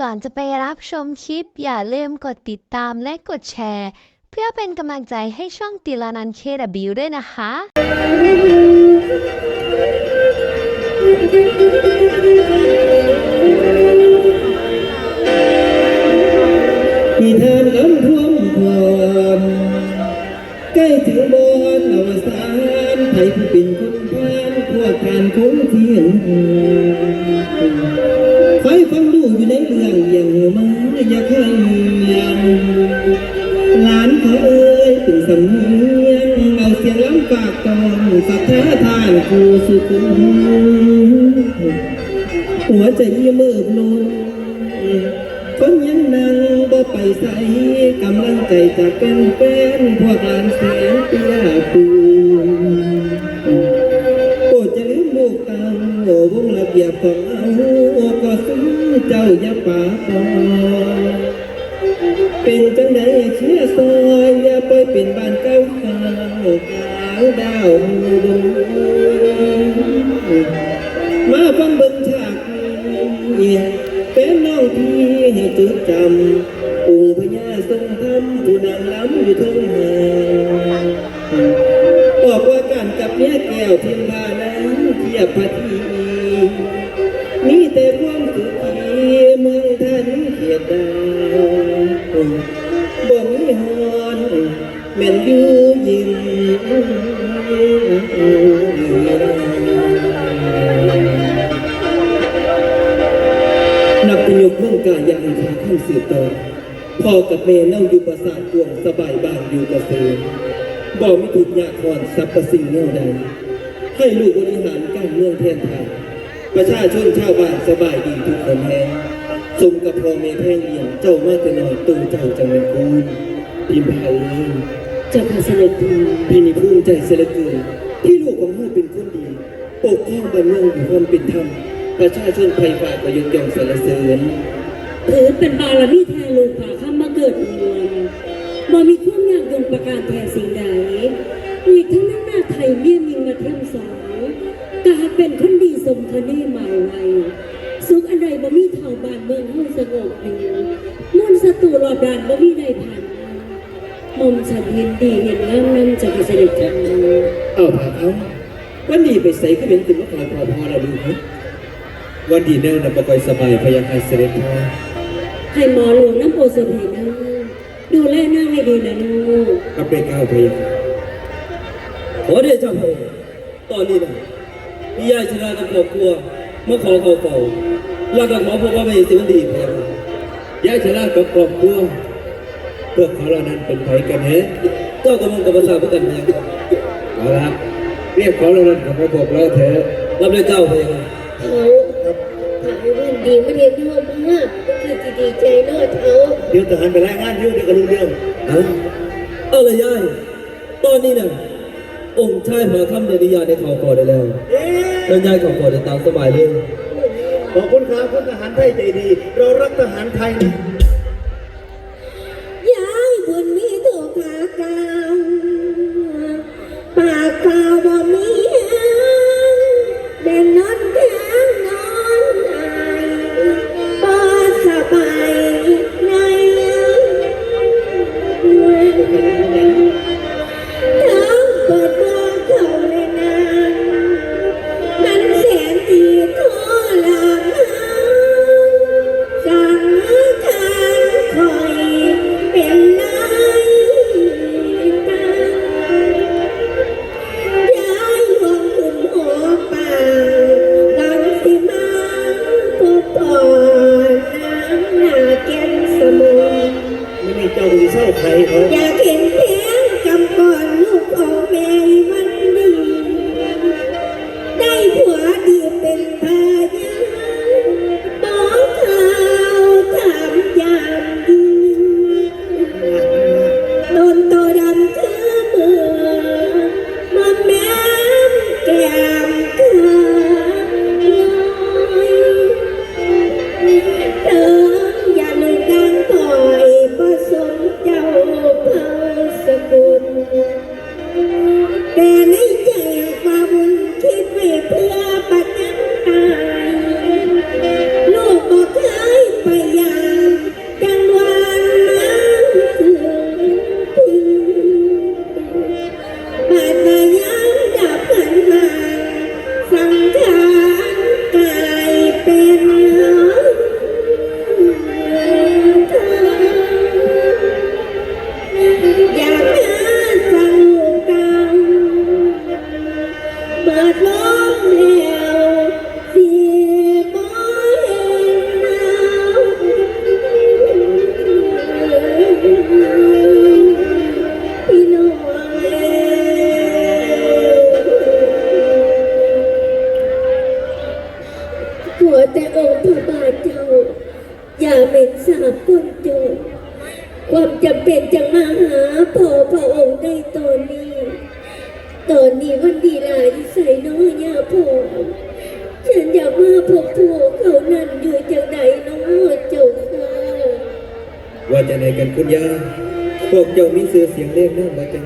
ก่อนจะไปรับชมคลิป อย่าลืมกดติดตามและกดแชร์ เพื่อเป็นกำลังใจให้ช่องติลานันเคดบิวด้วยนะคะที่ทานน้ำท่วมความใกล้ถึงบอนอวสานไทยผู้เป็นคนพานพวกทานคงเทียน หลานเขาเอ้ยเป็นสำเนียงเอาเสียงล้ำฝากตอนสัทธาทานครูสุขุมหัวใจมืดนนคนยังนั่งบ่ไปใส่กำลังใจจากเป็นเป็นพวกหลานเสียงปียปูโปรดจะลืมลูกเตาโอ้วงระเบียบของเอาก็ซึ้งเจ้าอย่าป่าปอเาว นับเป็นยกเมืองกายางขาขั้นสืบต่อพ่อกับแม่นั่งอยู่ประสาทกวงสบายบ้านอยู่เกษมบ่มีถูกยากคอนสรรพสิ่งแนวใดให้ลูกบริหารการเมืองแทนไทยประชาชนชาวบ้านสบายดีทุกคนแห้งสมกับพ่อแม่แพงเลี้ยงเจ้ามาแต่น้อยตูเจ้าจังเป็นคูณพิมพาเองเจ้าข้าเสด็จพีพี่นี่ภูมิใจเสียเหลือเกินที่ลูกของพ่อเป็นคนดีปกป้องบ้านเมืองอยู่ความเป็นธรรม ประชาชนไทยฝ่ายประยุทธ์ยองสรรเสริญถือเป็นบารมีแทนลูกผ่าข้ามมาเกิดเมืองบ่มีความยากจนประการแทนสิ่งใดอีกทั้งนั้นหน้าไทยเมียมิงมาเทียมสองกหากเป็นคนดีสมคเนหมายไว้สุขอันใดบ่มีเท่าบ้านเมืองเฮาสงบดีมนต์ศัตรูรอบด้านบ่มีใดผ่านมอมฉันเห็นดีเห็นงามนั้นจะเสด็จกันเอาผ่าเขาวันนี้ไปใส่ก็เป็นติมะขอยพอพอแล้วดูครับ วันดีแน่นะประกอยสบายพยาคาเสด็จพ่อให้หมอหลวงน้ำโอสถให้นะดูแลนางให้ดีนะลูกกับเป็นก้าวพยาขอเดชะพระองค์ตอนนี้นะพี่ยายชนะกับครอบครัวมาขอเขาเฝ้าแล้วก็ขอพบว่าไม่สิวันดีพยาค่ะยายชนะกับครอบครัวพวกเขาเหล่านั้นเป็นไผกันเฮ้เจ้ากำลังกับภาษาพวกกันยังเอาละเรียกเขาเหล่านั้นกับพระบอกแล้วเถอะรับเลยเจ้าพยา ดีไม่เรียนย่อมากก็คือจะดีใจเนอดเขาเดี๋ยวทหารไปรายงานอยู่เดี๋ยวก็รู้เรื่องเอาเอาละยายตอนนี้น่ะองค์ชายมาคำเดนิยาได้เข่าก่อได้แล้วแล้วยายเข่าก่อได้ตามสบายเลยขอบคุณครับคุณทหารไทยใจดี เรารักทหารไทยย ส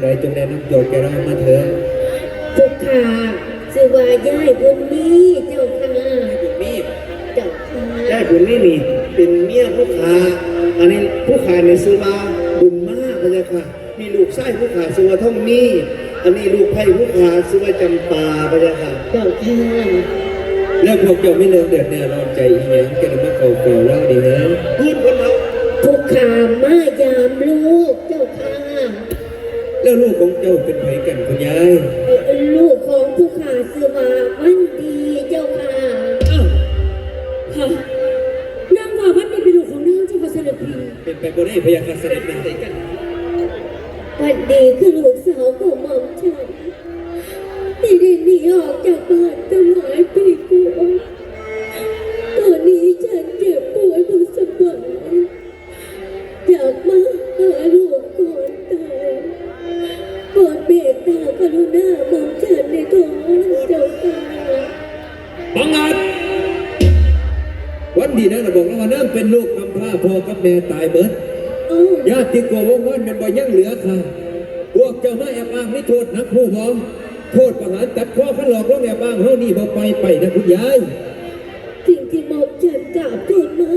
ใดจงแนะนำตัวแกเรามาเถอะทุกขาสือว่าย่ายบุญมีเจ้าค่ะมีดเจ้าค่ะได้บุญนี่นี่เป็นเมียผู้ขาอันนี้ผู้ขาในซื้อมาบุญมากพะยะค่ะ มีลูกไส้ผู้ขาซื้อว่าท่องมีอันนี้ลูกไผ่ผู้ขาซื้อว่าจำปาพะยะค่ะเจ้าค่ะแล้วพวกเจ้าไม่เลิกเดือดแน่ร้อนใจอีหยังกันมาเก่าเก่าๆเล่าดีนะพูดคนเราทุกขามายามลูกเจ้าค่ะ แล้วลูกของเจ้าเป็นไผกันคุณยายลูกของผู้ขาสือว่าวันดีเจ้าค่ะอ้าวค่ะนางว่าวันนี้เป็นลูกของนางเจ้าค่ะเสด็จพี่เป็นไปบ่ได้พยาคาเสด็จนะวันดีคือลูกสาวของหม่อมฉันที่ได้หนีออกจากบ้านตั้งหลายปีกว่าตอนนี้ฉันเจ็บป่วยบุสบา บอกแล้วว่านั่งเป็นลูกกำพร้าพ่อกับแม่ตายเบิดเอ้าญาติโกวงวันมันบ่ยังเหลือค่ะพวกเจ้ามาแอบอ้างไม่โทษนักผู้พ้องโทษประหารตัดข้อขันหลอกลวงแอบอ้างเฮานี่บ่ไปไปนะคุณยายสิ่งที่หม่อมฉันกราบทูลมา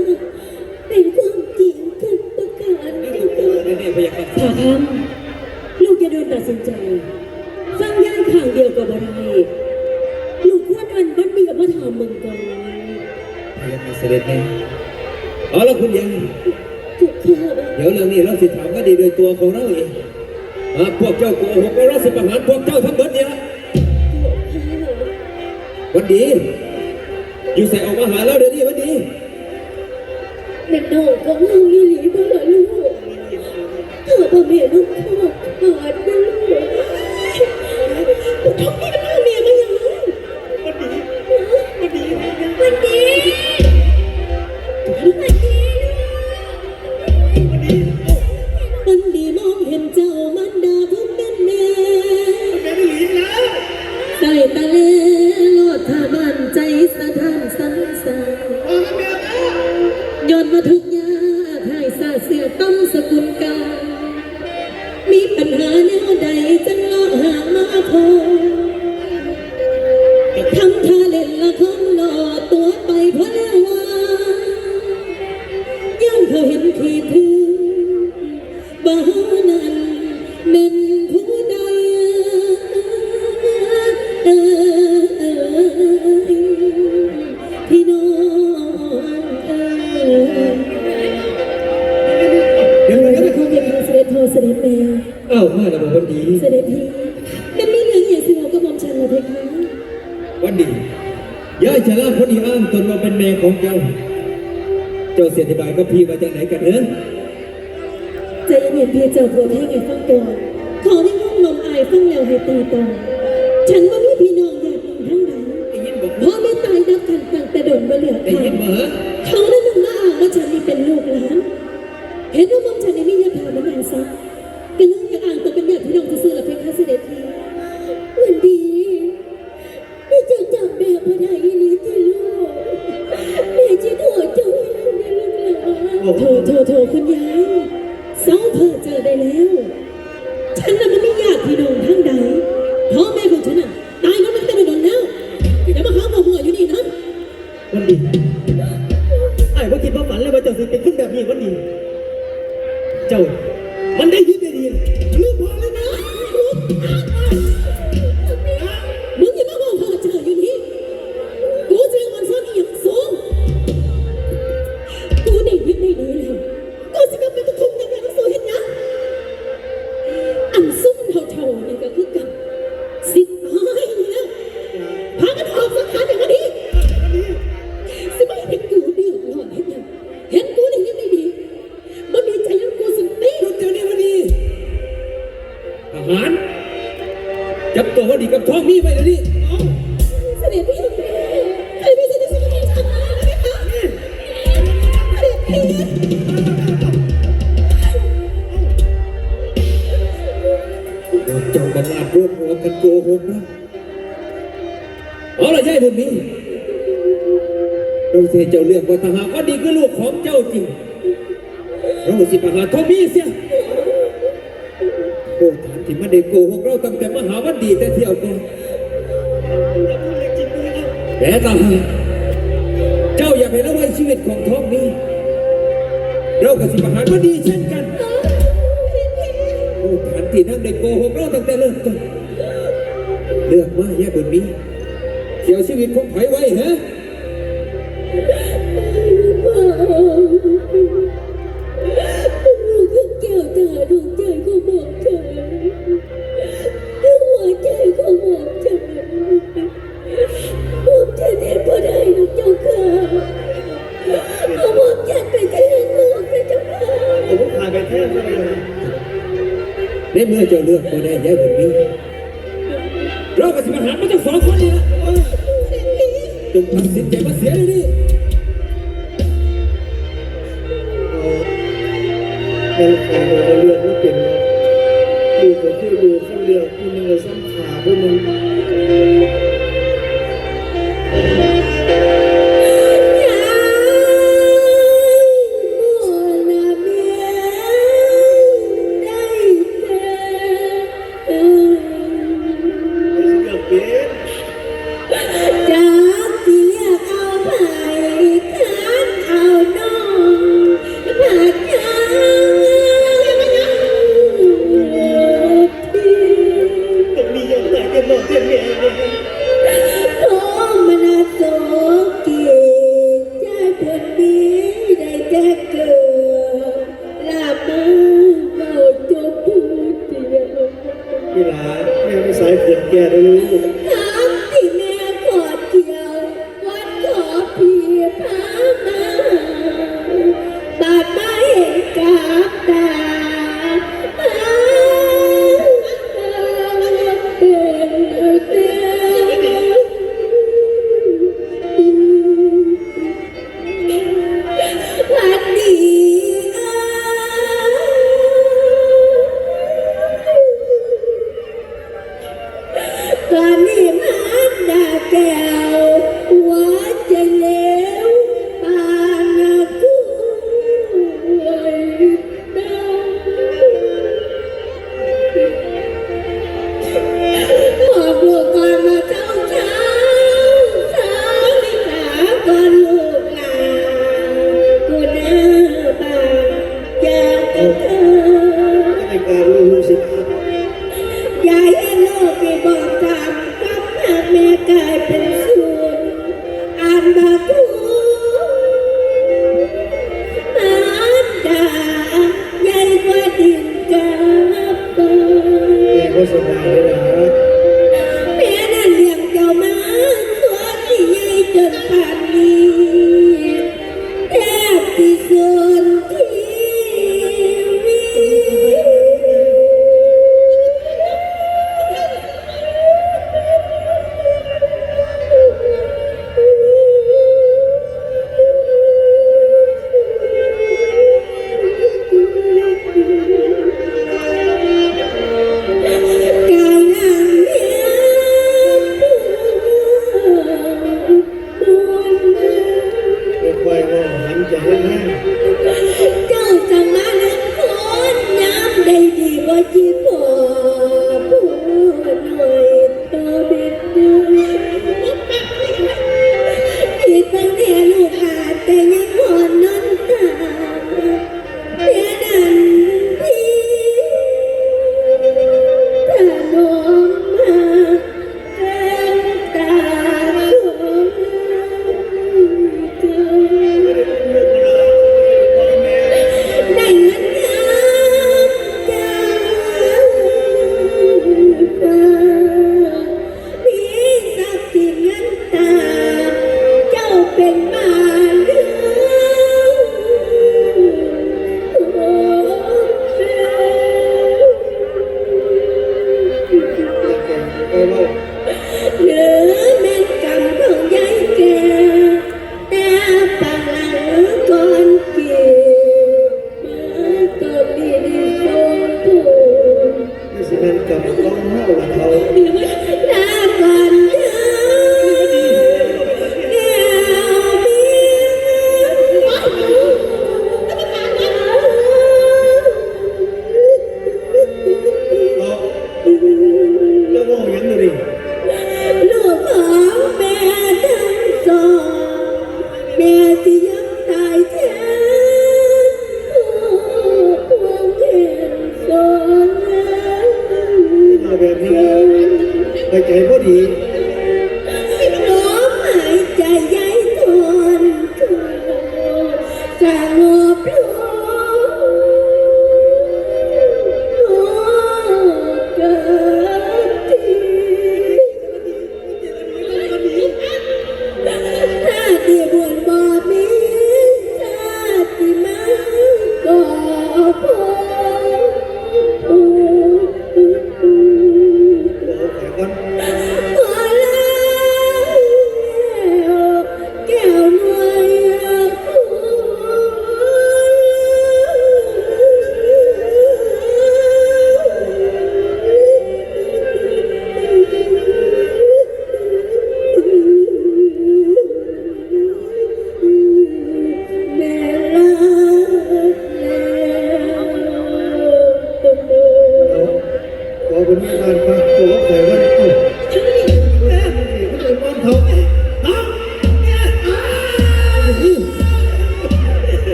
เป็นความจริงทุกประการเจ้าค่ะนี่พยาคาผ่าคำลูกจะเดินตัดสินใจฟังย่ายข้างเดียวกับอะไรลูกควรอันบัดดีกับมาถามมึงก่อนพ ยาคาเสด็จนะเอาละคุณยายทุกข้าเดี๋ยวเรื่องนี้เราสิถามก็ดีโดยตัวของเราเองหากพวกเจ้าโกหกแล้วเราสิประหารพวกเจ้าทั้งเบิดเนี่ยวันดี อยู่ใส่ออกมาหาเราเดี๋ยวนี้วันดีเป็นน้องของเราอีหลีบ้าล่ะลูกเธอพ่อแม่ลูกพ่อขาดนะลูก ที่ถึงบ้านั้นเป็นผู้ใดพี่น้องเอ่ยเดี๋ยวเดี๋ยวขอเพียงทางเสด็จพ่อเสด็จแม่เอ้ามาแล้วบอกวันดีเสด็จพี่เป็นมีเรื่องอย่าสิเราก็มอมฉันเหรอเพคะวันดียายชะลาคนที่อ้างตนมาเป็นแม่ของเจ้า เจ้าเสียอธิบายกับพี่มาจากไหนกันเนอะใจเย็นพี่เจ้าโปรดให้ไงฟังตัวขอได้ห้องลมอายฟังแล้วให้ตีตองฉันว่า บท้องมีไปเดี๋ยนี้เสด็จพี่ใครไม่เสด็จสมัยฉันมาเลยค่ะเสด็จพี่เจ้าบังอาจร่วมหัวกันโกหกนะเอาละยายบุญมีเราเสียเจ้าเรื่องว่าทหารว่าดีคือลูกของเจ้าจริงเราสิประหารทอมีเสีย อ้ฐานที่มันได้โกหกเราตั้งแต่มหาวันดีแต่เที่ยวก่อนแต่ตาหากเจ้าอยากให้ละไว้ชีวิตของท้องนี้ เราก็สิประหารวันดีเช่นกันโอ้ฐานที่นั่งได้โกหกเราตั้งแต่เริ่มต้นเลือกมาแย่บนนี้เกี่ยวชีวิตของไผไว้ฮะลูกก็แก้วตาดวงใจของหม่อมฉัน หัวใจของหม่อมฉันหม่อมฉันเห็นบ่ได้หรอกเจ้าค่ะเอาหม่อมฉันไปแทนลูกนะเจ้าค่ะผมผู้ขาไปแท้งเลยในเมื่อเจ้าเลือกมาได้แย่บนนี้เราก็สิประหารมันทั้งสองคนนี่ละจงตัดสินใจมาเสียเลยดิ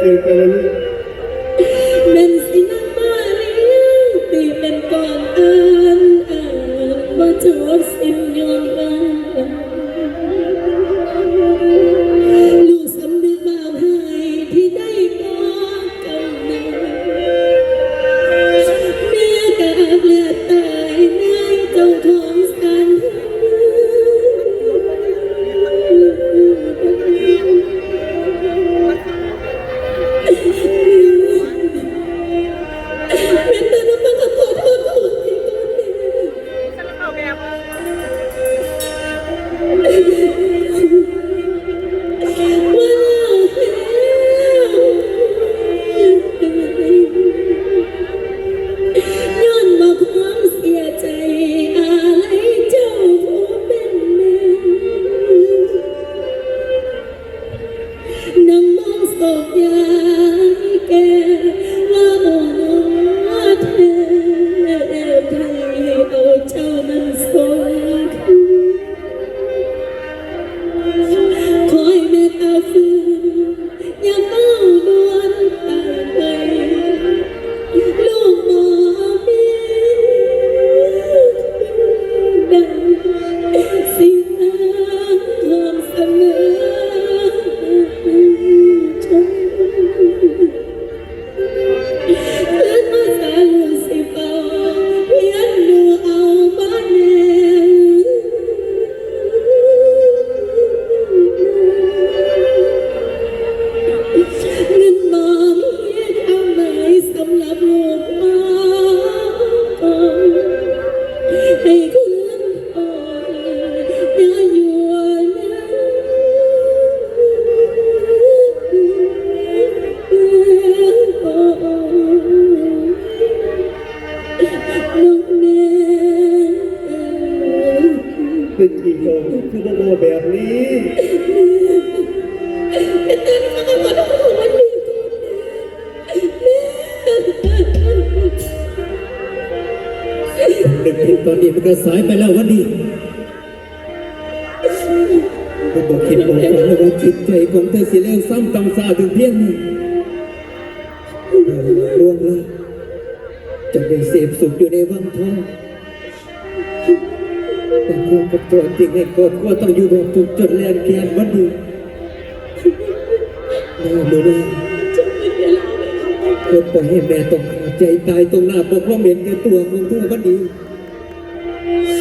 ส ก็สายไปแล้ววันนี้ก็บอกคิดบอกฝันเลยว่าจิตใจของเธอสิเลวซ้ำตำซาถึงเพียงนี้ล่วงละจะได้เสพสุขอยู่ในวังทองแต่พวกกับตัวจริงในกอดก็ต้องอยู่แบบถูกจนแลนแกนวันนี้แม่ดูแลคนปล่อยให้แม่ต้องขาดใจตายตรงหน้าปกเพราเหม็นแก่ตัวของเธอวันนี้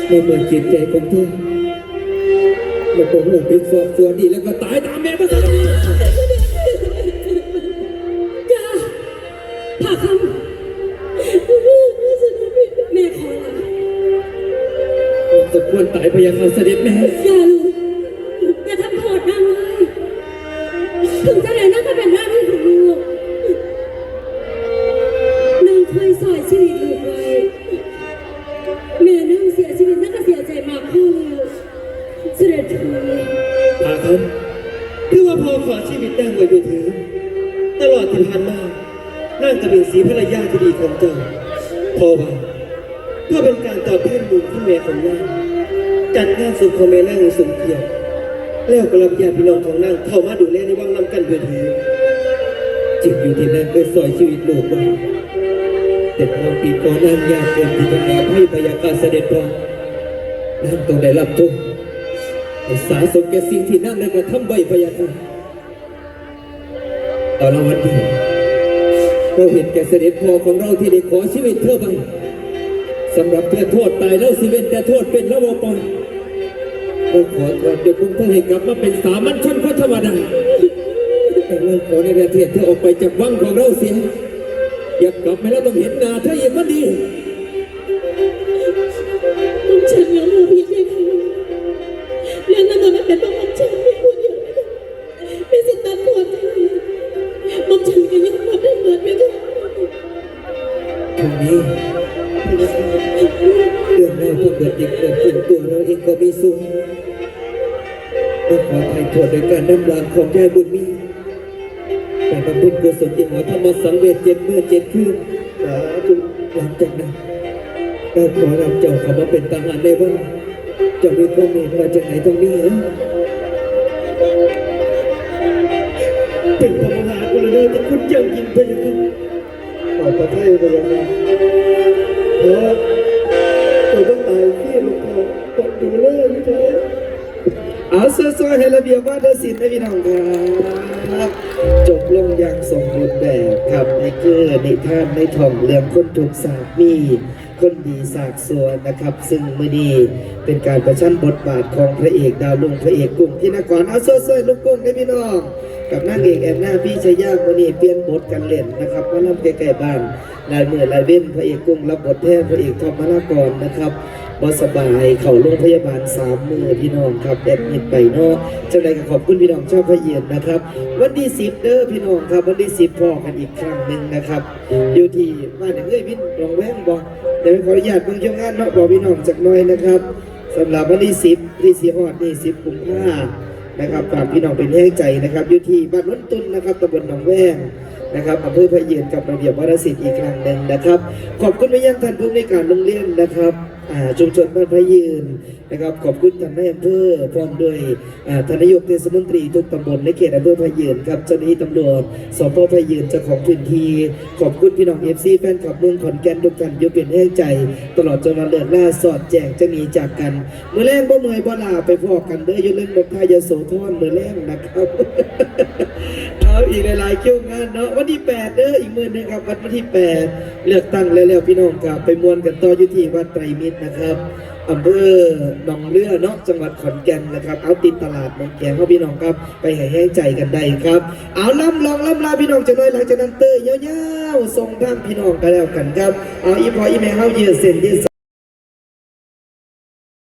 ในเมื่อจิตใจของเธอมันก็หูพิษสอบส่วนดีแล้วก็ตายตามแม่มาซะจ้าผ่าคำแม่ขอลาสมควรตายพยาคาเสด็จแม่อย่าลูก เสด็จพี่พาคือว่าพอขอชีวิตได้ไว้ด้วยเถือตลอดที่ผ่านมานั่งจะเป็นสีภรรยาที่ดีของเจ้าพอว่าเพื่อเป็นการตอบแทนบุญที่แม่ของนางจัดงานสุขของแม่นางสมเกียรติแล้วก็รับญาติพี่น้องของนางเข้ามาดูแลในวังน้ำกันด้วยเถือจิตอยู่ที่นั่นเพื่อสอยชีวิตลูกไว้แต่พอปีก่อนนางยากเกินที่จะแอบให้พยากาเสด็จพ่อนางต้องได้รับทุกข์ ให้สาสมแก่สิ่งที่นั่นได้กระทำไว้พยาค่ะตอนละวันนี้เราเห็นแก่เสด็จพ่อของเราที่ได้ขอชีวิตเธอไปสำหรับเธอโทษตายแล้วสิเว้นแต่โทษเป็นระบบปอยเราขอโทษเดี๋ยวคุณเธอให้กลับมาเป็นสามัญชนคนธรรมดาแต่เราขอในประเทศเธอออกไปจากวังของเราเสียอยากกลับมาแล้วต้องเห็นหน้าเธออีกมันดีฉันแล้วลูกพี่เจ้า เรื่องนั้นมันเป็นเพราะผมฉันไม่พูดเดียวไม่สิตัดปวดใจผมฉันก็ยังรับได้เหมือนไม่ได้ตรงนี้เรื่องราวทั้งหมดที่เกิดขึ้นตัวเราเองก็มีส่วนเราขอไถ่โทษในการนำลางของยายบุญมีแต่บำเพ็ญกุศลที่หอธรรมสังเวชเจ็ดเมื่อเจ็ดคืนสาธุหลังจากนั้นเราขอรับเจ้าเข้ามาเป็นทหารในวังเจะมีความเมตตาจากไหนตรงนี้เหรอเป็นพระมหากรุณาธิคุณอย่างยิ่งเป็นอย่างขอประเทศไปยังไงเพราะเราต้องตายที่ลูกพ่อต้องดูแลพี่เธอเอาเสื้อซอยให้ระเบียบว่าทศิลป์ให้พี่น้องครับ จบลงอย่างสมบูรณ์แบบครับนี่คือนิทานในท่องเรื่องคนถูกสาบมี คนดีสากสวนนะครับ ซึ่งมื่อนี้เป็นการประชันบทบาทของพระเอกดาวลุงพระเอกกุ้งที่นครเอาเสื้อซอยลูกกุ้งให้พี่น้อง กับนางเอกแอนนาพี่ชายาวันนี้เปลี่ยนบทกันเล่นนะครับว่าลำใกล้ๆบ้านลายมือลายเว้นพระเอกกุ้งรับบทแทนพระเอกทอมมานากรนะครับบสบายเข้าโรงพยาบาลสามมือพี่น้องครับแอดมิดไปเนาะจังไรก็ขอบคุณพี่น้องชอบพระเยียนนะครับ วันที่สิบเด้อพี่น้องครับ วันที่สิบพอกันอีกครั้งหนึ่งนะครับ อยู่ที่บ้านเอ้ยพี่รองแวงบอก ดี๋ยวขออนุญาตเพิ่งช่วงงานเนาะบอกพี่น้องจักหน่อยนะครับสำหรับวันที่สิบที่สีหอดนี่สิบกุมภานะครับฝากพี่น้องเป็นแห้งใจนะครับอยู่ที่บ้านล้นตุนนะครับตำบลหนองแวงนะครับอำเภอพะเยนกับระเบียบวรสิทธิ์อีกครั้งหนึ่งนะครับ ขอบคุณไปยังท่านผู้ในการโรงเรียนนะครับอ่าชุมชนบ้านพะยืนนะครับขอบคุณท่านนายอำเภอพร้อมด้วยท่านนายกเทศมนตรีทุกตำบลในเขตอำเภอพะยืนครับเจ้าหน้าที่ตำรวจสพพะยืนเจ้าของพื้นที่ขอบคุณพี่น้องเอฟซีแฟนคลับเมืองขอนแก่นทุกท่านอยุเป็นแห้งใจ ตลอดจนวันเลิกล่าสอดแจงจะหนีจากกันเมื่อแรงบ่เมื่อยบ่ลาไปพอกันเด้ออยุ่เล่นนกทายาโสธรเมื่อแรงนะครับเอาอีกหลายๆคิวงานเนาะวันที่8เด้ออีกมือหนึงครับวันที่ 8 เลือกตั้งแล้วๆพี่น้องครับไปมวนกันต่ออยู่ที่วัดไตรมิตรนะครับ อำเภอหนองเรือเนาะจังหวัดขอนแก่นนะครับเอาติดตลาดหนองแกงเขาพี่น้องครับไปแห่แห้งใจกันได้ครับ เอาล่ำลองล่ำลาพี่น้องจะน้อยหลังจากนั้นเตยยาวๆส่งทางพี่น้องกันแล้วกันครับเอาอีพออีเมลเฮาเยือเซ็นเยือส